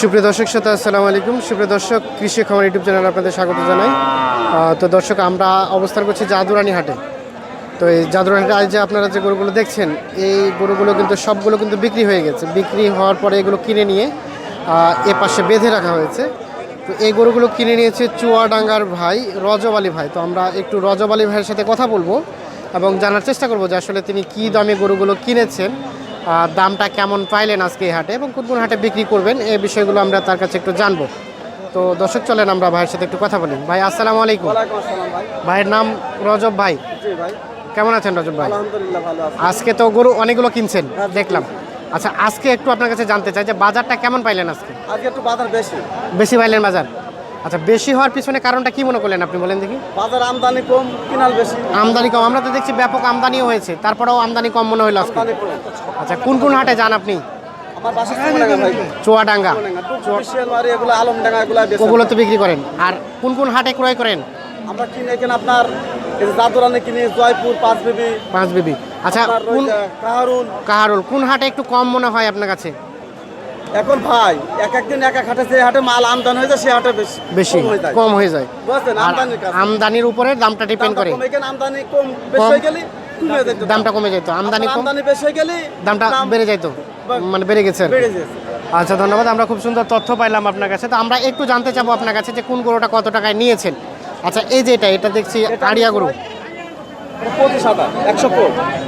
সুপ্রিয় দর্শক সাথে আসসালামু আলাইকুম। সুপ্রিয় দর্শক, কৃষি খামার ইউটিউব চ্যানেল আপনাদের স্বাগত জানাই। তো দর্শক, আমরা অবস্থান করছি জাদুরানি হাটে। তো এই জাদুরানি হাটে আজ যে আপনারা যে গরুগুলো দেখছেন, এই গরুগুলো কিন্তু সবগুলো কিন্তু বিক্রি হয়ে গেছে। বিক্রি হওয়ার পরে এগুলো কিনে নিয়ে এ পাশে বেঁধে রাখা হয়েছে। তো এই গরুগুলো কিনে নিয়েছে চুয়াডাঙ্গার ভাই রজব আলী ভাই। তো আমরা একটু রজব আলী ভাইয়ের সাথে কথা বলব এবং জানার চেষ্টা করব যে আসলে তিনি কী দামে গরুগুলো কিনেছেন। দামটা কেমন পাইলেন আজকে এই হাটে এবং কোন কোন হাটে বিক্রি করবেন এই বিষয়গুলো আমরা তার কাছে একটু জানব। তো দর্শক চলেন আমরা ভাইয়ের সাথে একটু কথা বলি। ভাই আসসালামু আলাইকুম। ভাইয়ের নাম রজব ভাই। কেমন আছেন রজব ভাই? আজকে তো গরু অনেকগুলো কিনছেন দেখলাম। আচ্ছা আজকে একটু আপনার কাছে জানতে চাই যে বাজারটা কেমন পাইলেন আজকে? আজকে একটু বাজার বেশি। বেশি পাইলেন বাজার? আচ্ছা বেশি হওয়ার পিছনে কারণটা কি মনে করলেন আপনি বলেন দেখি? বাজার আমদানি কম কিনাল বেশি। আমদানি কম আমরা তো দেখছি ব্যাপক আমদানিও হয়েছে তারপরেও আমদানি কম মনে হলো আজকে। আচ্ছা কোন কোন হাটে যান আপনি? চুয়াডাঙ্গা ওগুলো তো বিক্রি করেন। আর কোন কোন হাটে ক্রয় করেন? আমরা কিনে এখানে আপনার যে জাদুরানি জয়পুর পাঁচ বিবি। পাঁচ বিবি। আচ্ছা কোন কাহারুল কাহারুল কোন হাটে একটু কম মনে হয় আপনার কাছে? এখন ভাই এক একদিন এক এক হাটে যে হাটে মাল আমদানি হয়ে যায় সে হাটে বেশি বেশি কম হয়ে যায়। বুঝছেন? আমদানির কাছে আমদানির উপরে দামটা ডিপেন্ড করে। গেলে আমদানি কম বেশি হয়ে গেলে যেত। দামটা কমে যেত আমদানি কম আমদানি বেশি হয়ে গেলে দামটা বেড়ে যাইতো বা- মানে বেড়ে গেছে বেড়ে যেত আচ্ছা ধন্যবাদ। আমরা খুব সুন্দর তথ্য পাইলাম আপনার কাছে। তো আমরা একটু জানতে চাবো আপনার কাছে যে কোন গরুটা কত টাকায় নিয়েছেন। আচ্ছা এই যে এটা এটা দেখছি আড়িয়া গরু।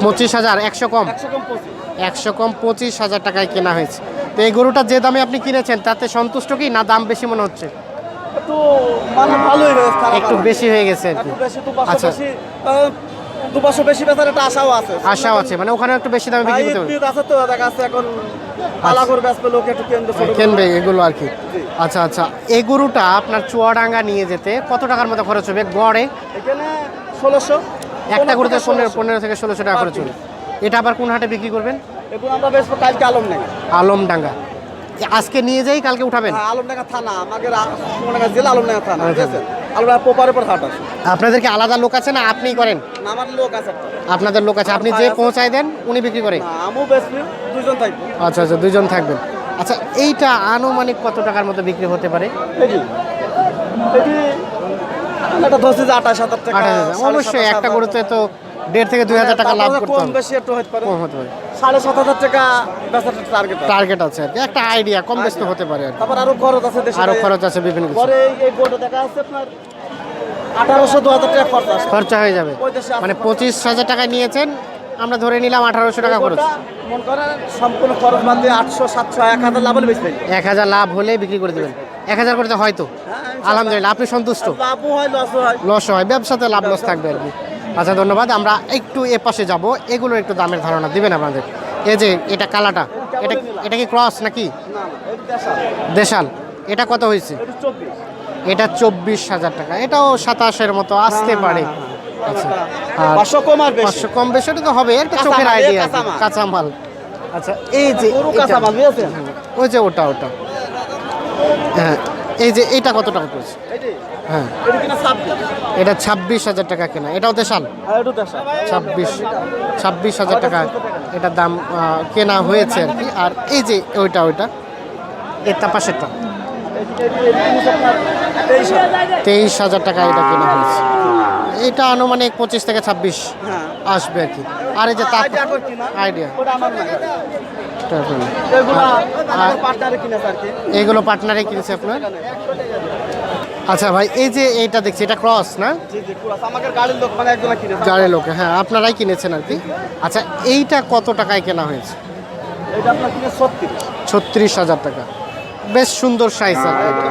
পঁচিশ হাজার একশো কম। একশো কম পঁচিশ হাজার টাকায় কেনা হয়েছে। তো এই গরুটা যে দামে আপনি কিনেছেন তাতে সন্তুষ্ট কি না দাম বেশি মনে হচ্ছে? একটু মানে ভালোই একটু বেশি হয়ে গেছে আর কি। আচ্ছা। বেশি বেচার একটা আশাও আছে। আশাও আছে মানে ওখানে একটু বেশি দামে বিক্রি করতে হবে আছে তো দেখা যাচ্ছে এখন পালা করে লোক একটু কেন্দ্র কিনবে এগুলো আর কি। আচ্ছা আচ্ছা। এই গরুটা আপনার চুয়াডাঙ্গা নিয়ে যেতে কত টাকার মতো খরচ হবে? গড়ে? এখানে ষোলোশো। একটা গরুতে পনেরো পনেরো থেকে ষোলোশো টাকা খরচ হবে। এটা আবার কোন হাটে বিক্রি করবেন? এগুলো আমরা বেচবো কালকে আলমডাঙ্গা। আলমডাঙ্গা। আজকে নিয়ে যাই কালকে উঠাবেন? হ্যাঁ আলমডাঙ্গা থানা আমাদের সুমনডাঙ্গা জেলা আলমডাঙ্গা থানা ঠিক আচ্ছা। আছে আলমডাঙ্গা পোপারের পর হাট আছে। আপনাদেরকে আলাদা লোক আছে না আপনিই করেন? আমার লোক আছে একটা। আপনাদের লোক আছে। আপনি যে পৌঁছায় দেন উনি বিক্রি করে। আমিও বেচবি দুজন থাকব। আচ্ছা আচ্ছা দুজন থাকবেন। আচ্ছা এইটা আনুমানিক কত টাকার মতো বিক্রি হতে পারে? এটি এটি একটা ধরছি যে আঠাশ হাজার টাকা অবশ্যই একটা হাজার তো দেড় থেকে দুই হাজার টাকা লাভ করতে কম হবে বেশি একটু হতে পারে। কম হতে পারে। সাড়ে সাত হাজার টাকা বেচার টার্গেট টার্গেট আছে আর কি। একটা আইডিয়া কম বেশি হতে পারে আর তারপর আরও খরচ আছে দেশে আরও খরচ আছে বিভিন্ন কিছু। পরে এই- গোটা দেখা আছে আপনার আঠারোশো দু হাজার টাকা খরচ খরচা হয়ে যাবে। মানে পঁচিশ হাজার টাকা নিয়েছেন আমরা ধরে নিলাম আঠারোশো টাকা খরচ। মন করেন সম্পূর্ণ খরচ বাদ দিয়ে আটশো সাতশো এক হাজার লাভ হলে বেশি এক হাজার লাভ হলে বিক্রি করে দেবেন। এক হাজার করতে হয়তো আলহামদুলিল্লাহ আপনি সন্তুষ্ট? লাভও হয় লসও হয়। লস হয় ব্যবসাতে লাভ লস থাকবে আর কি। আচ্ছা ধন্যবাদ। আমরা একটু এ পাশে যাব। এগুলোর একটু দামের ধারণা দিবেন আপনাদের। এই যে এটা কালাটা এটা এটা কি ক্রস নাকি? দেশাল। এটা কত হয়েছে? এটা চব্বিশ হাজার টাকা। এটাও সাতাশের মতো আসতে পারে। আচ্ছা। পাঁচশো কম আর পাঁচশো কম বেশি তো হবে। একটা কাঁচামাল, চোখের আইডিয়া কাঁচামাল। কাঁচামাল। আচ্ছা এই যে গরু এটা- কাঁচা মাল বুঝেছেন? ওই যে ওটা ওটা। হ্যাঁ। এই যে এটা কত টাকা পড়ছে হ্যাঁ। এটি ছাব্বিশ এটা হাজার টাকা কেনা। এটাও দেশাল? দেশা ছাব্বিশ ছাব্বিশ হাজার টাকা এটার দাম কেনা হয়েছে আর কি। আর এই যে ওইটা ওইটা এটা পাশেরটা। তেইশ হাজার। টাকা এটা কেনা হয়েছে। এটা আনুমানিক পঁচিশ থেকে ছাব্বিশ হ্যাঁ। আসবে আর কি। আর এই যে তার আইডিয়া এইগুলো পার্টনারে কিনেছে আপনার? আচ্ছা ভাই এই যে এইটা দেখছি এটা ক্রস না? গাড়ির লোক মানে গাড়ির লোকে হ্যাঁ আপনারাই কিনেছেন আর কি। আচ্ছা এইটা কত টাকায় কেনা হয়েছে? ছত্রিশ। হাজার টাকা। বেশ সুন্দর সাইজ এটা।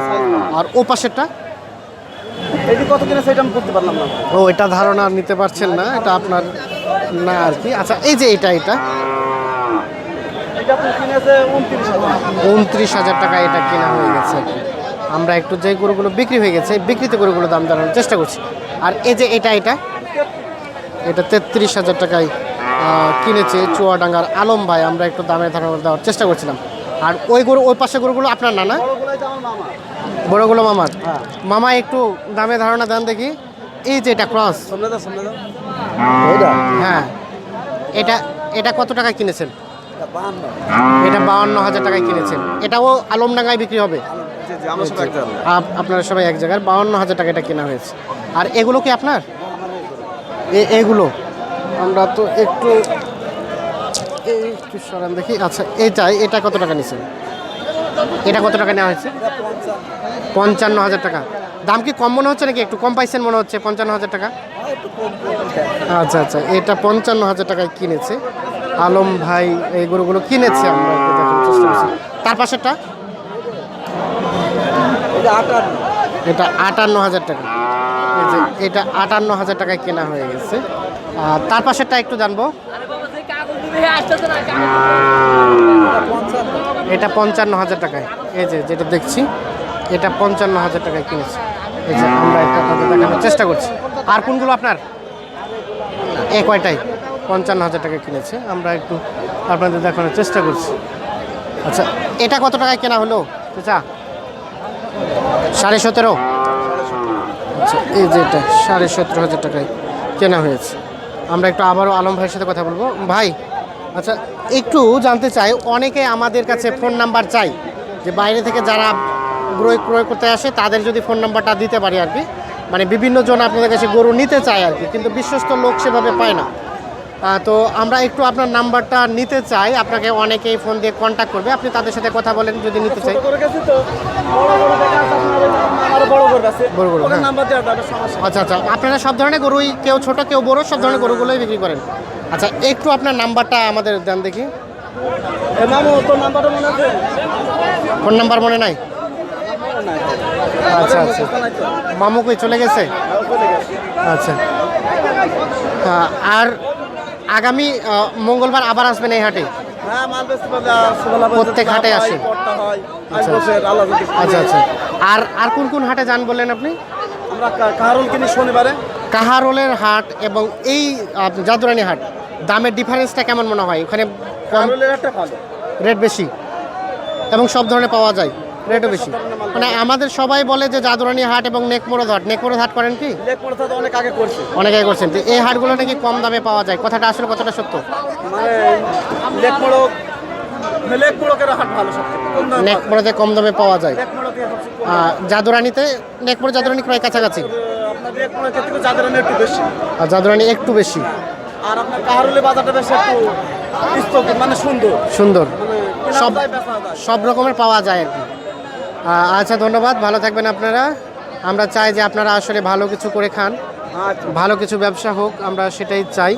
আর ও পাশেরটা? এটি কত কিনেছে এটা আমি বলতে পারলাম না। ও এটা ধারণা নিতে পারছেন না এটা আপনার না আর কি আচ্ছা এই যে এটা এটা? উনত্রিশ হাজার টাকা এটা কেনা হয়ে গেছে। আমরা একটু যে গরুগুলো বিক্রি হয়ে গেছে বিক্রিত গরুগুলো দাম জানানোর চেষ্টা করছি। আর এই যে এটা এটা? এটা তেত্রিশ হাজার টাকায় কিনেছে চুয়াডাঙ্গার আলম ভাই। আমরা একটু দামের ধারণা দেওয়ার চেষ্টা করছিলাম। আর ওই গরু ওই পাশে গরুগুলো আপনার না না? বড়গুলো মামার। হ্যাঁ। মামা একটু দামে ধারণা দেন দেখি। এই যে এটা ক্রস দাও হ্যাঁ। এটা এটা কত টাকা কিনেছেন? এটা বাউান্ন হাজার টাকায় কিনেছেন। এটাও আলমডাঙ্গায় বিক্রি হবে? আপনারা সবাই এক জায়গায় বাউান্ন হাজার টাকা এটা কেনা হয়েছে। আর এগুলো কি আপনার? এ- এগুলো। আমরা তো একটু এই একটু সরান দেখি। আচ্ছা এইটাই এটা কত টাকা নিছেন? এটা কত টাকা নেওয়া হয়েছে? পঞ্চান্ন হাজার টাকা। দাম কি কম মনে হচ্ছে নাকি? একটু কম পাইছেন মনে হচ্ছে পঞ্চান্ন হাজার টাকা? আচ্ছা আচ্ছা। এটা পঞ্চান্ন হাজার টাকায় কিনেছে। আলম ভাই এই গরুগুলো কিনেছে আমরা চেষ্টা করছি। তার পাশেরটা? এটা আটান্ন। হাজার টাকা। এই যে এটা আটান্ন হাজার টাকায় কেনা হয়ে গেছে। আর তার পাশেরটা একটু জানব। এটা পঞ্চান্ন হাজার টাকায়। এই যে যেটা দেখছি এটা পঞ্চান্ন হাজার টাকায় কিনেছে। এই যে আমরা এটা দেখানোর চেষ্টা করছি। আর কোনগুলো আপনার? এ কয়টাই? পঞ্চান্ন হাজার টাকায় কিনেছে। আমরা একটু আপনাদের দেখানোর চেষ্টা করছি। আচ্ছা এটা কত টাকায় কেনা হলো? চাচা? সাড়ে সতেরো? আচ্ছা এই যে এটা সাড়ে সতেরো হাজার টাকায় কেনা হয়েছে। আমরা একটু আবারও আলম ভাইয়ের সাথে কথা বলব। ভাই আচ্ছা একটু জানতে চাই, অনেকে আমাদের কাছে ফোন নাম্বার চাই যে বাইরে থেকে যারা ক্রয় ক্রয় করতে আসে, তাদের যদি ফোন নাম্বারটা দিতে পারি আর কি। মানে বিভিন্ন জন আপনাদের কাছে গরু নিতে চায় আর কি কিন্তু বিশ্বস্ত লোক সেভাবে পায় না। তো আমরা একটু আপনার নাম্বারটা নিতে চাই আপনাকে অনেকেই ফোন দিয়ে কন্ট্যাক্ট করবে আপনি তাদের সাথে কথা বলেন যদি নিতে চাই। হ্যাঁ। আচ্ছা আচ্ছা আপনারা সব ধরনের গরুই কেউ ছোট কেউ বড় সব ধরনের গরুগুলোই বিক্রি করেন। আচ্ছা একটু আপনার নাম্বারটা আমাদের দেন দেখি। ফোন নাম্বার মনে নাই? আচ্ছা আচ্ছা। মামু কই চলে গেছে? আচ্ছা। আর আগামী মঙ্গলবার আবার আসবেন এই হাটে? হ্যাঁ প্রত্যেক হাটে আসে? আচ্ছা, আচ্ছা। আচ্ছা আচ্ছা। আর আর কোন কোন হাটে যান বললেন আপনি? আমরা কা- কিনি শনিবারে। কাহারোলের হাট এবং এই জাদুরানি হাট দামের ডিফারেন্সটা কেমন মনে হয়? ওখানে রেট বেশি। এবং সব ধরনের পাওয়া যায়। রেটও বেশি। মানে আমাদের সবাই বলে যে জাদুরানি হাট এবং নেকমোড়দ হাট। নেকমোড়দ হাট করেন কি? পড়তা তো অনেক আগে করছে। অনেকেই করছেন। তো এই হাটগুলো নাকি কম দামে পাওয়া যায়? কথাটা আসলে কতটা সত্য? মানে হাট সবথেকে কম দামে পাওয়া যায়। জাদুরানিতে নেকমোড় জাদুরানি প্রায় কাছাকাছি? চাঁদের একটু বেশি। আর জাদুরানি একটু বেশি। আর আপনার কাহারুলি বাজারটা বেশি একটু মানে সুন্দর। সুন্দর। মানে সব। সব রকমের পাওয়া যায় আর কি। আচ্ছা ধন্যবাদ। ভালো থাকবেন আপনারা। আমরা চাই যে আপনারা আসলে ভালো কিছু করে খান। আচ্ছা। ভালো কিছু ব্যবসা হোক আমরা সেটাই চাই।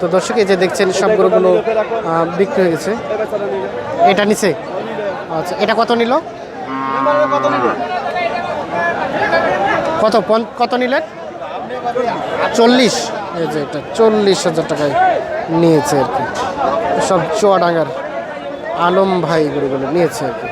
তো দর্শক এই যে দেখছেন সব গরুগুলো বিক্রি হয়ে গেছে। এটা নিচে। আচ্ছা এটা কত নিল? কত? কত নিলেন? চল্লিশ। এই যে এটা চল্লিশ হাজার টাকায় নিয়েছে আর কি। সব চুয়াডাঙ্গার আলম ভাই গরুগুলো নিয়েছে আর কি।